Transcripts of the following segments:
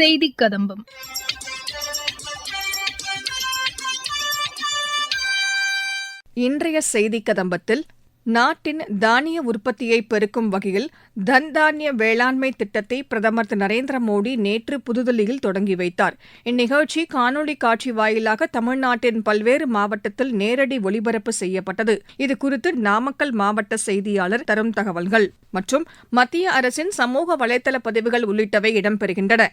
செய்தி கதம்பம் இன்றைய செய்தி கதம்பத்தில் நாட்டின் தானிய உற்பத்தியை பெருக்கும் வகையில் தன் தானிய வேளாண்மை திட்டத்தை பிரதமர் திரு நரேந்திர மோடி நேற்று புதுதில்லியில் தொடங்கி வைத்தார். இந்நிகழ்ச்சி காணொலி காட்சி வாயிலாக தமிழ்நாட்டின் பல்வேறு மாவட்டத்தில் நேரடி ஒளிபரப்பு செய்யப்பட்டது. இதுகுறித்து நாமக்கல் மாவட்ட செய்தியாளர் தரும் தகவல்கள். மற்றும் மத்திய அரசின் சமூக வலைதள பதிவுகள் உள்ளிட்டவை இடம்பெறுகின்றன.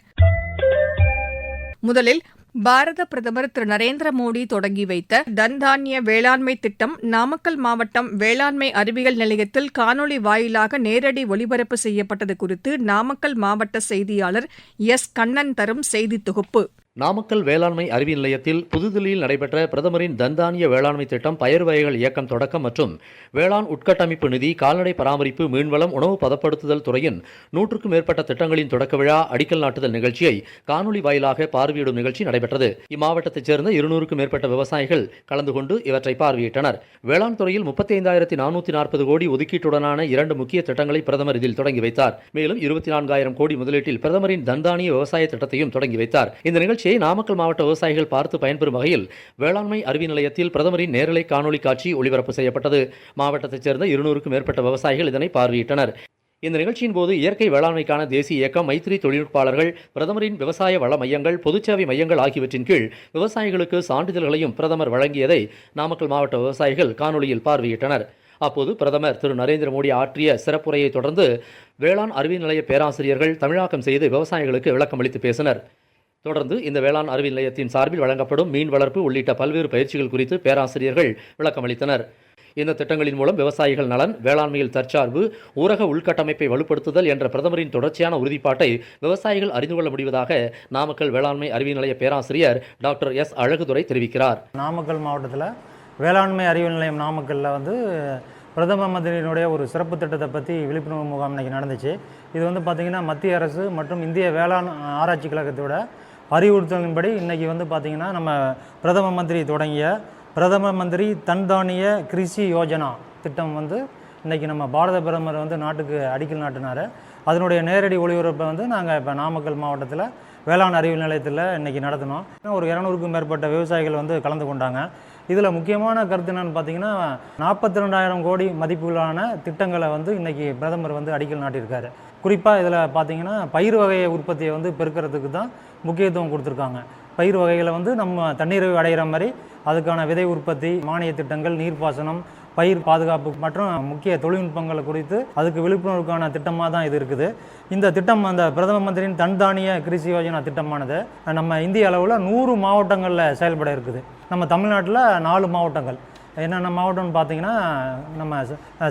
முதலில் பாரத பிரதமர் திரு நரேந்திர மோடி தொடங்கி வைத்த தன்தானிய வேளாண்மை திட்டம் நாமக்கல் மாவட்டம் வேளாண்மை அறிவியல் நிலையத்தில் காணொலி வாயிலாக நேரடி ஒளிபரப்பு செய்யப்பட்டது குறித்து நாமக்கல் மாவட்ட செய்தியாளர் எஸ் கண்ணன் தரும் செய்தி தொகுப்பு. நாமக்கல் வேளாண்மை அறிவியல் நிலையத்தில் புதுதில்லியில் நடைபெற்ற பிரதமரின் தந்தானிய வேளாண்மை திட்டம் பயிர் வகைகள் இயக்கம் தொடக்கம் மற்றும் வேளாண் உட்கட்டமைப்பு நிதி கால்நடை பராமரிப்பு மீன்வளம் உணவு பதப்படுத்துதல் துறையின் நூற்றுக்கும் மேற்பட்ட திட்டங்களின் தொடக்க விழா அடிக்கல் நாட்டுதல் நிகழ்ச்சியை காணொலி வாயிலாக பார்வையிடும் நிகழ்ச்சி நடைபெற்றது. இம்மாவட்டத்தைச் சேர்ந்த இருநூறுக்கும் மேற்பட்ட விவசாயிகள் கலந்து கொண்டு இவற்றை பார்வையிட்டனர். வேளாண் துறையில் முப்பத்தி ஐந்தாயிரத்தி நானூற்றி நாற்பது கோடி ஒதுக்கீட்டுடனான இரண்டு முக்கிய திட்டங்களை பிரதமர் இதில் தொடங்கி வைத்தார். மேலும் இருபத்தி நான்காயிரம் கோடி முதலீட்டில் பிரதமரின் தந்தானிய விவசாய திட்டத்தையும் தொடங்கி வைத்தார். இந்த நிகழ்ச்சி நிகழ்ச்சியை நாமக்கல் மாவட்ட விவசாயிகள் பார்த்து பயன்பெறும் வகையில் வேளாண்மை அறிவி நிலையத்தில் பிரதமரின் நேரலை காணொலி காட்சி ஒளிபரப்பு செய்யப்பட்டது. மாவட்டத்தைச் சேர்ந்த இருநூறுக்கும் மேற்பட்ட விவசாயிகள் இதனை பார்வையிட்டனர். இந்த நிகழ்ச்சியின் போது இயற்கை வேளாண்மைக்கான தேசிய இயக்கம் மைத்திரி தொழில்நுட்பாளர்கள் பிரதமரின் விவசாய வள மையங்கள் பொதுச்சேவை மையங்கள் ஆகியவற்றின் கீழ் விவசாயிகளுக்கு சான்றிதழ்களையும் பிரதமர் வழங்கியதை நாமக்கல் மாவட்ட விவசாயிகள் காணொலியில் பார்வையிட்டனர். அப்போது பிரதமர் திரு. நரேந்திர மோடி ஆற்றிய சிறப்புரையை தொடர்ந்து வேளாண் அறிவியல் நிலைய பேராசிரியர்கள் தமிழாக்கம் செய்து விவசாயிகளுக்கு விளக்கம் அளித்து பேசினர். தொடர்ந்து இந்த வேளாண் அறிவு நிலையத்தின் சார்பில் வழங்கப்படும் மீன் வளர்ப்பு உள்ளிட்ட பல்வேறு பயிற்சிகள் குறித்து பேராசிரியர்கள் விளக்கமளித்தனர் இந்த திட்டங்களின் மூலம் விவசாயிகள் நலன் வேளாண்மையில் தற்சார்பு ஊரக உள்கட்டமைப்பை வலுப்படுத்துதல் என்ற பிரதமரின் தொடர்ச்சியான உறுதிப்பாட்டை விவசாயிகள் அறிந்து கொள்ள முடிவதாக நாமக்கல் வேளாண்மை அறிவியல் நிலைய பேராசிரியர் டாக்டர் எஸ். அழகுதுரை தெரிவிக்கிறார். நாமக்கல் மாவட்டத்தில் வேளாண்மை அறிவியல் நிலையம் நாமக்கல்லில் வந்து பிரதம மந்திரியினுடைய ஒரு சிறப்பு திட்டத்தை பற்றி விழிப்புணர்வு முகாம் இன்றைக்கி நடந்துச்சு. இது வந்து பார்த்திங்கன்னா மத்திய அரசு மற்றும் இந்திய வேளாண் ஆராய்ச்சி கழகத்தோட அறிவுறுத்தலின்படி இன்றைக்கி வந்து பார்த்திங்கன்னா நம்ம பிரதம மந்திரி தொடங்கிய பிரதம மந்திரி தன்தானிய கிருஷி யோஜனா திட்டம் வந்து இன்றைக்கி நம்ம பாரத பிரதமர் வந்து நாட்டுக்கு அடிக்கல் நாட்டினார். அதனுடைய நேரடி ஒளிபரப்பை வந்து நாங்கள் இப்போ நாமக்கல் மாவட்டத்தில் வேளாண் அறிவியல் நிலையத்தில் இன்றைக்கி நடத்தினோம். ஒரு இரநூறுக்கும் மேற்பட்ட விவசாயிகள் வந்து கலந்து கொண்டாங்க. இதில் முக்கியமான கருத்து என்னன்னு பார்த்தீங்கன்னா நாற்பத்தி ரெண்டாயிரம் கோடி மதிப்புகளான திட்டங்களை வந்து இன்றைக்கி பிரதமர் வந்து அடிக்கல் நாட்டியிருக்காரு. குறிப்பாக இதில் பார்த்தீங்கன்னா பயிர் வகையை உற்பத்தியை வந்து பெருக்கிறதுக்கு தான் முக்கியத்துவம் கொடுத்துருக்காங்க. பயிர் வகைகளை வந்து நம்ம தண்ணீரை அடைகிற மாதிரி அதுக்கான விதை உற்பத்தி மானிய திட்டங்கள் நீர்ப்பாசனம் பயிர் பாதுகாப்பு மற்றும் முக்கிய தொழில்நுட்பங்களை குறித்து அதுக்கு விழிப்புணர்வுக்கான திட்டமாக தான் இது இருக்குது. இந்த திட்டம் அந்த பிரதம மந்திரியின் தன்தானிய கிருஷி யோஜனா திட்டமானது நம்ம இந்திய அளவில் நூறு மாவட்டங்களில் செயல்பட இருக்குது. நம்ம தமிழ்நாட்டில் நாலு மாவட்டங்கள். என்னென்ன மாவட்டம்னு பார்த்தீங்கன்னா நம்ம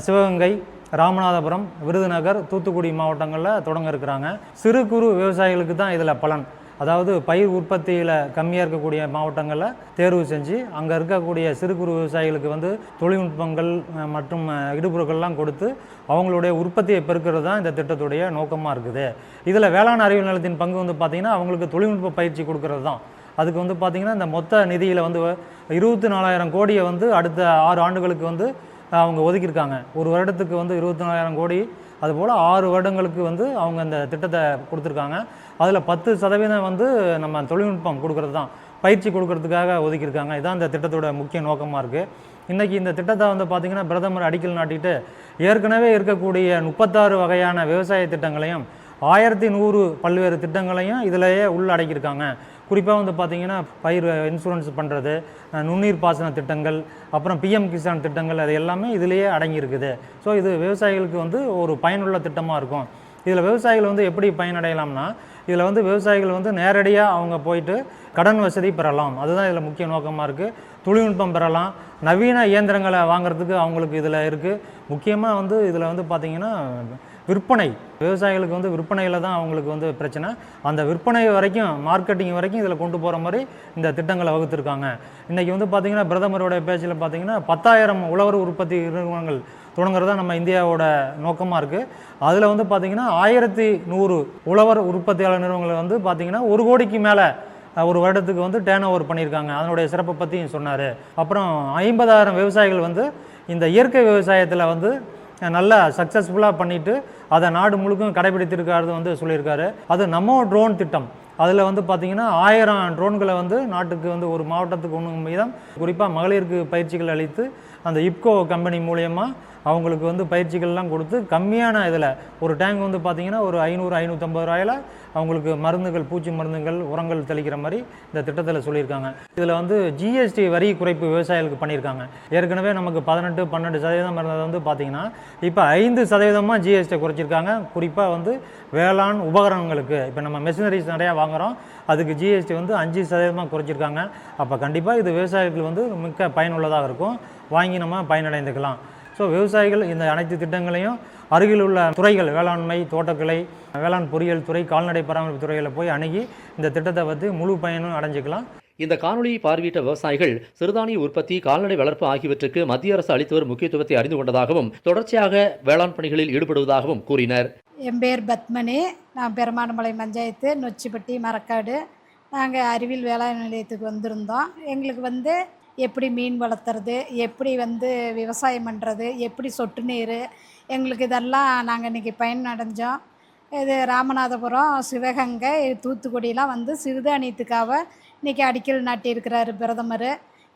சிவகங்கை ராமநாதபுரம் விருதுநகர் தூத்துக்குடி மாவட்டங்களில் தொடங்க இருக்கிறாங்க. சிறு குறு விவசாயிகளுக்கு தான் இதில் பலன். அதாவது பயிர் உற்பத்தியில் கம்மியாக இருக்கக்கூடிய மாவட்டங்களில் தேர்வு செஞ்சு அங்கே இருக்கக்கூடிய சிறு குறு விவசாயிகளுக்கு வந்து தொழில்நுட்பங்கள் மற்றும் இடுபொருட்கள்லாம் கொடுத்து அவங்களுடைய உற்பத்தியை பெருக்கிறது தான் இந்த திட்டத்துடைய நோக்கமாக இருக்குது. இதில் வேளாண் அறிவியல் நிலத்தின் பங்கு வந்து பார்த்திங்கன்னா அவங்களுக்கு தொழில்நுட்ப பயிற்சி கொடுக்கறது தான். அதுக்கு வந்து பார்த்திங்கன்னா இந்த மொத்த நிதியில் வந்து இருபத்தி நாலாயிரம் கோடியை வந்து அடுத்த ஆறு ஆண்டுகளுக்கு வந்து அவங்க ஒதுக்கியிருக்காங்க. ஒரு வருடத்துக்கு வந்து இருபத்தி நாலாயிரம் கோடி அதுபோல் ஆறு வருடங்களுக்கு வந்து அவங்க இந்த திட்டத்தை கொடுத்துருக்காங்க. அதில் பத்து சதவீதம் வந்து நம்ம தொழில்நுட்பம் கொடுக்கறது தான் பயிற்சி கொடுக்கறதுக்காக ஒதுக்கியிருக்காங்க. இதான் இந்த திட்டத்தோட முக்கிய நோக்கமாக இருக்குது இன்றைக்கி இந்த திட்டத்தை வந்து பார்த்திங்கன்னா பிரதமர் அடிக்கல் நாட்டிட்டு ஏற்கனவே இருக்கக்கூடிய முப்பத்தாறு வகையான விவசாய திட்டங்களையும் ஆயிரத்தி நூறு பல்வேறு திட்டங்களையும் இதிலேயே உள்ளடக்கியிருக்காங்க. குறிப்பாக வந்து பார்த்திங்கன்னா பயிர் இன்சூரன்ஸ் பண்ணுறது நுண்ணீர் பாசன திட்டங்கள் அப்புறம் பிஎம் கிசான் திட்டங்கள் அது எல்லாமே இதிலேயே அடங்கியிருக்குது. ஸோ இது விவசாயிகளுக்கு வந்து ஒரு பயனுள்ள திட்டமாக இருக்கும். இதில் விவசாயிகள் வந்து எப்படி பயனடையலாம்னா இதில் வந்து விவசாயிகள் வந்து நேரடியாக அவங்க போயிட்டு கடன் வசதி பெறலாம். அதுதான் இதில் முக்கிய நோக்கமாக இருக்குது தொழில்நுட்பம் பெறலாம். நவீன இயந்திரங்களை வாங்குறதுக்கு அவங்களுக்கு இதில் இருக்குது முக்கியமாக வந்து இதில் வந்து பார்த்திங்கன்னா விற்பனை. விவசாயிகளுக்கு வந்து விற்பனையில் தான் அவங்களுக்கு வந்து பிரச்சனை. அந்த விற்பனை வரைக்கும் மார்க்கெட்டிங் வரைக்கும் இதில் கொண்டு போகிற மாதிரி இந்த திட்டங்களை வகுத்திருக்காங்க. இன்றைக்கி வந்து பார்த்திங்கன்னா பிரதமருடைய பேச்சில் பார்த்திங்கன்னா பத்தாயிரம் உழவர் உற்பத்தி நிறுவனங்கள் தொடங்குறது தான் நம்ம இந்தியாவோட நோக்கமாக இருக்குது அதில் வந்து பார்த்திங்கன்னா ஆயிரத்தி நூறு உழவர் உற்பத்தியாளர் நிறுவனங்கள் வந்து பார்த்திங்கன்னா ஒரு கோடிக்கு மேலே ஒரு வருடத்துக்கு வந்து டேர்ன் ஓவர் பண்ணியிருக்காங்க. அதனுடைய சிறப்பை பற்றியும் சொன்னார். அப்புறம் ஐம்பதாயிரம் விவசாயிகள் வந்து இந்த இயற்கை விவசாயத்தில் வந்து நல்லா சக்ஸஸ்ஃபுல்லாக பண்ணிவிட்டு அதை நாடு முழுக்கும் கடைபிடித்திருக்காரு வந்து சொல்லியிருக்காரு. அது நம்ம ட்ரோன் திட்டம். அதில் வந்து பார்த்திங்கன்னா ஆயிரம் ட்ரோன்களை வந்து நாட்டுக்கு வந்து ஒரு மாவட்டத்துக்கு ஒன்று வீதம் குறிப்பாக மகளிருக்கு பயிற்சிகள் அளித்து அந்த இப்கோ கம்பெனி மூலயமா அவங்களுக்கு வந்து பயிற்சிகள்லாம் கொடுத்து கம்மியான இதில் ஒரு டேங்க் வந்து பார்த்திங்கன்னா ஒரு ஐநூறு ஐநூற்றம்பது ரூபாயில் அவங்களுக்கு மருந்துகள் பூச்சி மருந்துகள் உரங்கள் தெளிக்கிற மாதிரி இந்த திட்டத்தில் சொல்லியிருக்காங்க. இதில் வந்து ஜிஎஸ்டி வரி குறைப்பு விவசாயிகளுக்கு பண்ணியிருக்காங்க. ஏற்கனவே நமக்கு பதினெட்டு பன்னெண்டு சதவீதம் இருந்தது வந்து பார்த்திங்கன்னா இப்போ ஐந்து சதவீதமாக ஜிஎஸ்டி குறைச்சிருக்காங்க. குறிப்பாக வந்து வேளாண் உபகரணங்களுக்கு. இப்போ நம்ம மெஷினரிஸ் நிறையா வாங்குகிறோம் அதுக்கு ஜிஎஸ்டி வந்து அஞ்சு சதவீதமாக குறைச்சிருக்காங்க. அப்போ கண்டிப்பாக இது விவசாயிகளுக்கு வந்து மிக்க பயனுள்ளதாக இருக்கும். வாங்கி நம்ம பயனடைந்துக்கலாம். ஸோ விவசாயிகள் இந்த அனைத்து திட்டங்களையும் அருகில் உள்ள துறைகள் வேளாண்மை தோட்டக்கலை வேளாண் பொறியியல் துறை கால்நடை பராமரிப்பு துறைகளை போய் அணுகி இந்த திட்டத்தை பற்றி முழு பயனும் அடைஞ்சிக்கலாம். இந்த காணொலியை பார்வையிட்ட விவசாயிகள் சிறுதானிய உற்பத்தி கால்நடை வளர்ப்பு ஆகியவற்றுக்கு மத்திய அரசு அளித்து வரும் முக்கியத்துவத்தை அறிந்து கொண்டதாகவும் தொடர்ச்சியாக வேளாண் பணிகளில் ஈடுபடுவதாகவும் கூறினர். என் பேர் பத்மனி. நான் பெருமானமலை பஞ்சாயத்து நொச்சிப்பட்டி மரக்காடு. நாங்கள் அறிவியல் வேளாண் நிலையத்துக்கு வந்திருந்தோம். எங்களுக்கு வந்து எப்படி மீன் வளர்த்துறது எப்படி வந்து விவசாயம் பண்ணுறது எப்படி சொட்டு நீர் எங்களுக்கு இதெல்லாம் நாங்கள் இன்றைக்கி பயன் அடைஞ்சோம் இது ராமநாதபுரம் சிவகங்கை தூத்துக்குடியெலாம் வந்து சிறுதானியத்துக்காக இன்றைக்கி அடிக்கல் நாட்டியிருக்கிறாரு பிரதமர்.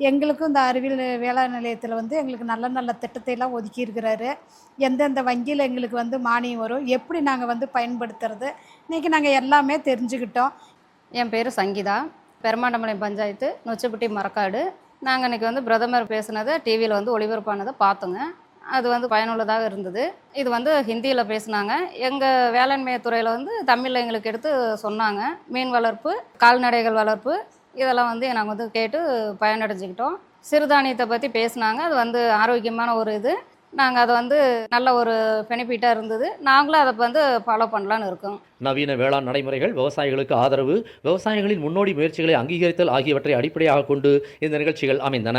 எங்களுக்கும் இந்த அறிவியல் வேளாண் நிலையத்தில் வந்து எங்களுக்கு நல்ல நல்ல திட்டத்தையெல்லாம் ஒதுக்கியிருக்கிறாரு. எந்தெந்த வங்கியில் எங்களுக்கு வந்து மானியம் வரும் எப்படி நாங்கள் வந்து பயன்படுத்துறது இன்றைக்கி நாங்கள் எல்லாமே தெரிஞ்சுக்கிட்டோம். என் பேர் சங்கீதா. பெருமாண்டமலை பஞ்சாயத்து நொச்சிப்பட்டி மரக்காடு. நாங்கள் இன்றைக்கி வந்து பிரதமர் பேசுனதை டிவியில் வந்து ஒளிபரப்பானதை பார்த்தோங்க. அது வந்து பயனுள்ளதாக இருந்தது. இது வந்து ஹிந்தியில் பேசினாங்க. எங்கள் வேளாண்மை துறையில் வந்து தமிழில் எங்களுக்கு எடுத்து சொன்னாங்க. மீன் வளர்ப்பு கால்நடைகள் வளர்ப்பு இதெல்லாம் வந்து நாங்கள் வந்து கேட்டு பயனடைஞ்சுக்கிட்டோம். சிறுதானியத்தை பற்றி பேசுனாங்க. அது வந்து ஆரோக்கியமான ஒரு இது. நாங்கள் அதை வந்து நல்ல ஒரு பெனிஃபிட்டாக இருந்தது. நாங்களும் அதை வந்து ஃபாலோ பண்ணலான்னு இருக்கோம். நவீன வேளாண் நடைமுறைகள் விவசாயிகளுக்கு ஆதரவு விவசாயிகளின் முன்னோடி முயற்சிகளை அங்கீகரித்தல் ஆகியவற்றை அடிப்படையாக கொண்டு இந்த நிகழ்ச்சிகள் அமைந்தன.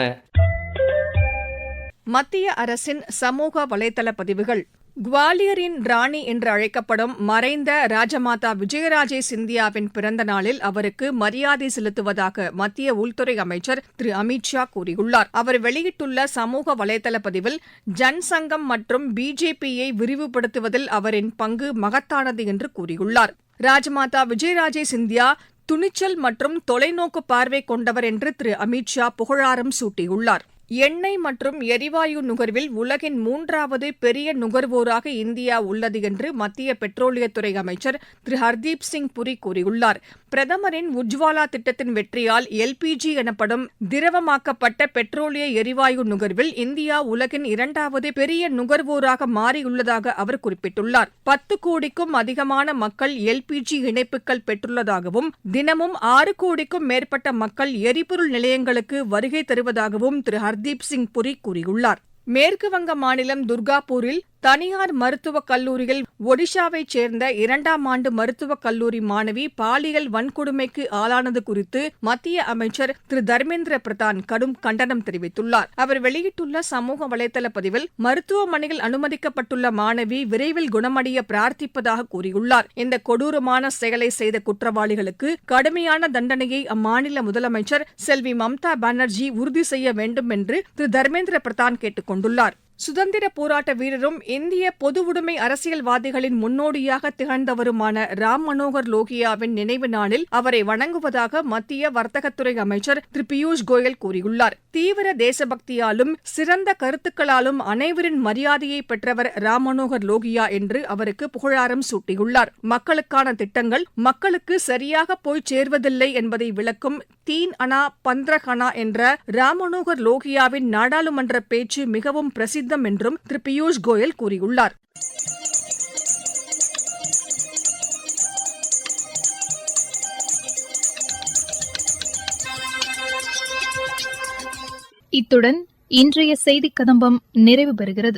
மத்திய அரசின் சமூக வலைதள பதிவுகள் குவாலியரின் ராணி என்று அழைக்கப்படும் மறைந்த ராஜமாதா விஜயராஜே சிந்தியாவின் பிறந்த நாளில் அவருக்கு மரியாதை செலுத்துவதாக மத்திய உள்துறை அமைச்சர் திரு அமித்ஷா கூறியுள்ளார். அவர் வெளியிட்டுள்ள சமூக வலைதள பதிவில் ஜன்சங்கம் மற்றும் பிஜேபியை விரிவுபடுத்துவதில் அவரின் பங்கு மகத்தானது என்று கூறியுள்ளார். ராஜமாதா விஜயராஜே சிந்தியா துணிச்சல் மற்றும் தொலைநோக்கு பார்வை கொண்டவர் என்று திரு அமித்ஷா புகழாரம் சூட்டியுள்ளார். எண்ணெய் மற்றும் எரிவாயு நுகர்வில் உலகின் மூன்றாவது பெரிய நுகர்வோராக இந்தியா உள்ளது என்று மத்திய பெட்ரோலியத்துறை அமைச்சர் திரு. ஹர்தீப் சிங் புரி கூறியுள்ளார். பிரதமரின் உஜ்வாலா திட்டத்தின் வெற்றியால் எல்பிஜி எனப்படும் திரவமாக்கப்பட்ட பெட்ரோலிய எரிவாயு நுகர்வில் இந்தியா உலகின் இரண்டாவது பெரிய நுகர்வோராக மாறியுள்ளதாக அவர் குறிப்பிட்டுள்ளார். பத்து கோடிக்கும் அதிகமான மக்கள் எல்பிஜி இணைப்புகள் பெற்றுள்ளதாகவும் தினமும் ஆறு கோடிக்கும் மேற்பட்ட மக்கள் எரிபொருள் நிலையங்களுக்கு வருகை தருவதாகவும் திரு. ஹர்தீப் சிங் புரி கூறியுள்ளார். மேற்குவங்க மாநிலம் துர்காபூரில் தனியார் மருத்துவக் கல்லூரியில் ஒடிஷாவைச் சேர்ந்த இரண்டாம் ஆண்டு மருத்துவக் கல்லூரி மாணவி பாலியல் வன்கொடுமைக்கு ஆளானது குறித்து மத்திய அமைச்சர் திரு தர்மேந்திர பிரதான் கடும் கண்டனம் தெரிவித்துள்ளார். அவர் வெளியிட்டுள்ள சமூக வலைதள பதிவில் மருத்துவமனையில் அனுமதிக்கப்பட்டுள்ள மாணவி விரைவில் குணமடைய பிரார்த்திப்பதாக கூறியுள்ளார். இந்த கொடூரமான செயலை செய்த குற்றவாளிகளுக்கு கடுமையான தண்டனையை அம்மாநில முதலமைச்சர் செல்வி மம்தா பானர்ஜி உறுதி செய்ய வேண்டும் என்று திரு தர்மேந்திர பிரதான் கேட்டுக் கொண்டுள்ளாா் சுதந்திர போராட்ட வீரரும் இந்திய பொது உடைமை அரசியல்வாதிகளின் முன்னோடியாக திகழ்ந்தவருமான ராம் மனோகர் லோகியாவின் நினைவு நாளில் அவரை வணங்குவதாக மத்திய வர்த்தகத்துறை அமைச்சர் திரு பியூஷ் கோயல் கூறியுள்ளார். தீவிர தேசபக்தியாலும் சிறந்த கருத்துக்களாலும் அனைவரின் மரியாதையை பெற்றவர் ராம் மனோகர் லோகியா என்று அவருக்கு புகழாரம் சூட்டியுள்ளார். மக்களுக்கான திட்டங்கள் மக்களுக்கு சரியாக போய் சேர்வதில்லை என்பதை விளக்கும் தீன் அனா பந்திரகனா என்ற ராம் மனோகர் லோகியாவின் நாடாளுமன்ற பேச்சு மிகவும் பிரசித்தம் என்றும் திரு பியூஷ் கோயல் கூறியுள்ளார். இத்துடன் இன்றைய செய்திக் கதம்பம் நிறைவு பெறுகிறது.